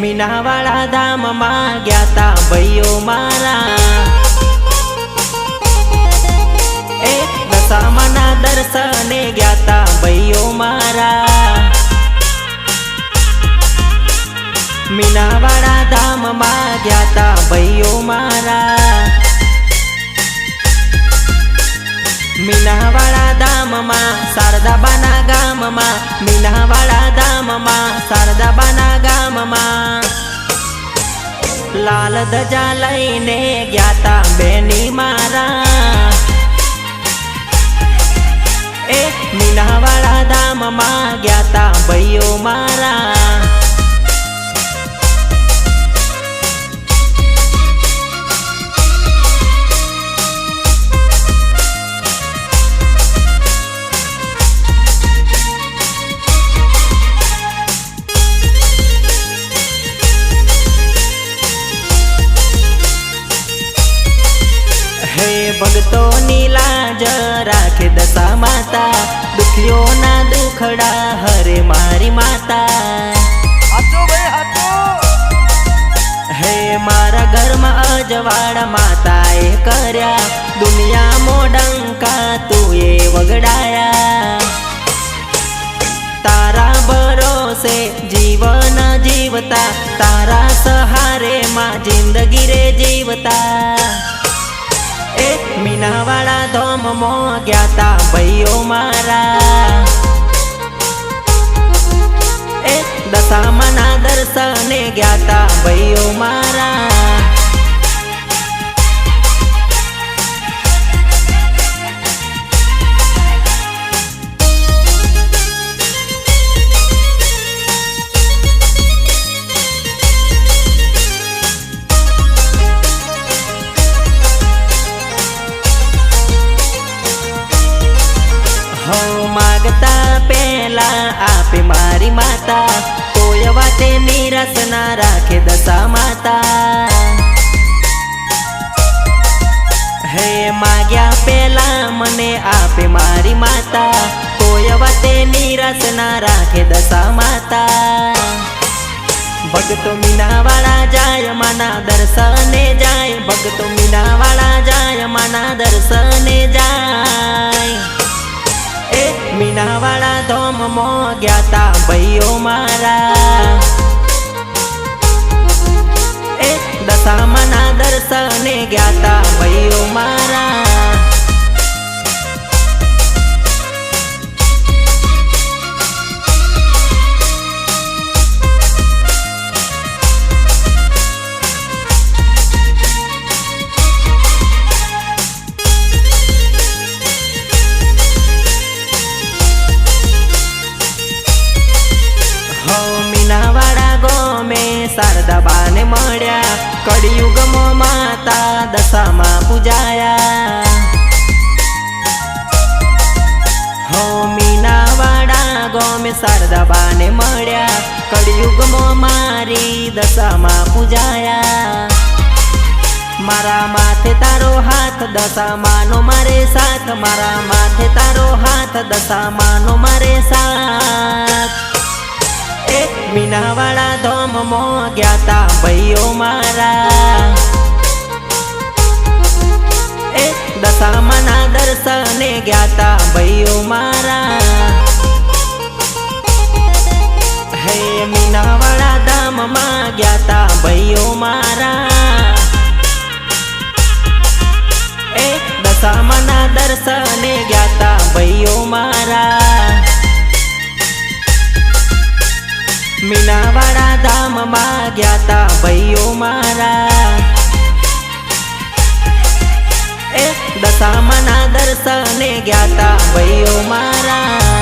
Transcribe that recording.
મીનાવાળા ધામમાં ગયા તા ભાઈઓ મારા. એ દશામાના દર્શને ગયા તા ભાઈઓ મારા. મીનાવાળા ધામમાં ગયા તા ભાઈઓ મારા. મીનાવાળા ધામમાં, શારદાબાના ગામમાં, મીનાવાળા ધામમાં, શારદાબાના ગામમાં લાલ ધજા લઈને ગયા તા બેની મારા. એ મીનાવાળા ધામમાં ગયા તા ભાઈઓ મારા. ભક્તોની લાજ રાખે દશા માતા. દુખીઓના દુખડા હરે મારી માતા. હે મારા ઘરમાં અજવાળ માતાએ કર્યા. દુનિયા મોડંકા તું એ વગડાયા. તારા ભરોસે જીવન જીવતા. તારા સહારે માં જિંદગી રે જીવતા. એ મીનાવાળા ધોમ મો ગયા તા ભાઈઓ મારા. એ દશામાના દર્શને ગયા તા ભાઈઓ મારા. માગતા પેલા આપે મારી માતા. કોઈ વાતે નિરાશ ના રાખે દશા માતા. હે માગ્યા પેલા મને આપે મારી માતા. કોઈ વાતે નિરાશ ના રાખે દશા માતા. ભગતો મીનાવાળા જાય માના દર્શને જાય. ભગતો મીનાવાળા જાય માના દર્શને જાય. મીનાવાળા ધોમ મો ગયા તા ભાઈઓ મારા એ દશામાના દર્શને ગયા તા ભાઈઓ કળિયુગમાં માતા દશામાં પૂજાયા. શારદાબાને મળ્યા. કળિયુગમાં મારી દશામાં પૂજાયા. મારા માથે તારો હાથ દશામાનો મારે સાથ. મારા માથે તારો હાથ દશામાનો મારે સાથ. મીનાવાળા ધોમ મો ગયા તા ભાઈઓ મારા. એ દશામાના દર્શને ગયા તા ભાઈઓ મારા. હે મીનાવાળા ધામમાં ગયા તા ભાઈઓ મારા. એ દશામાના દર્શને ગયા તા ભાઈઓ મારા. મીનાવાળા ધામમાં ગયા તા ભાઈઓ મારા એ દશામાના દર્શને ગયા તા ભાઈઓ મારા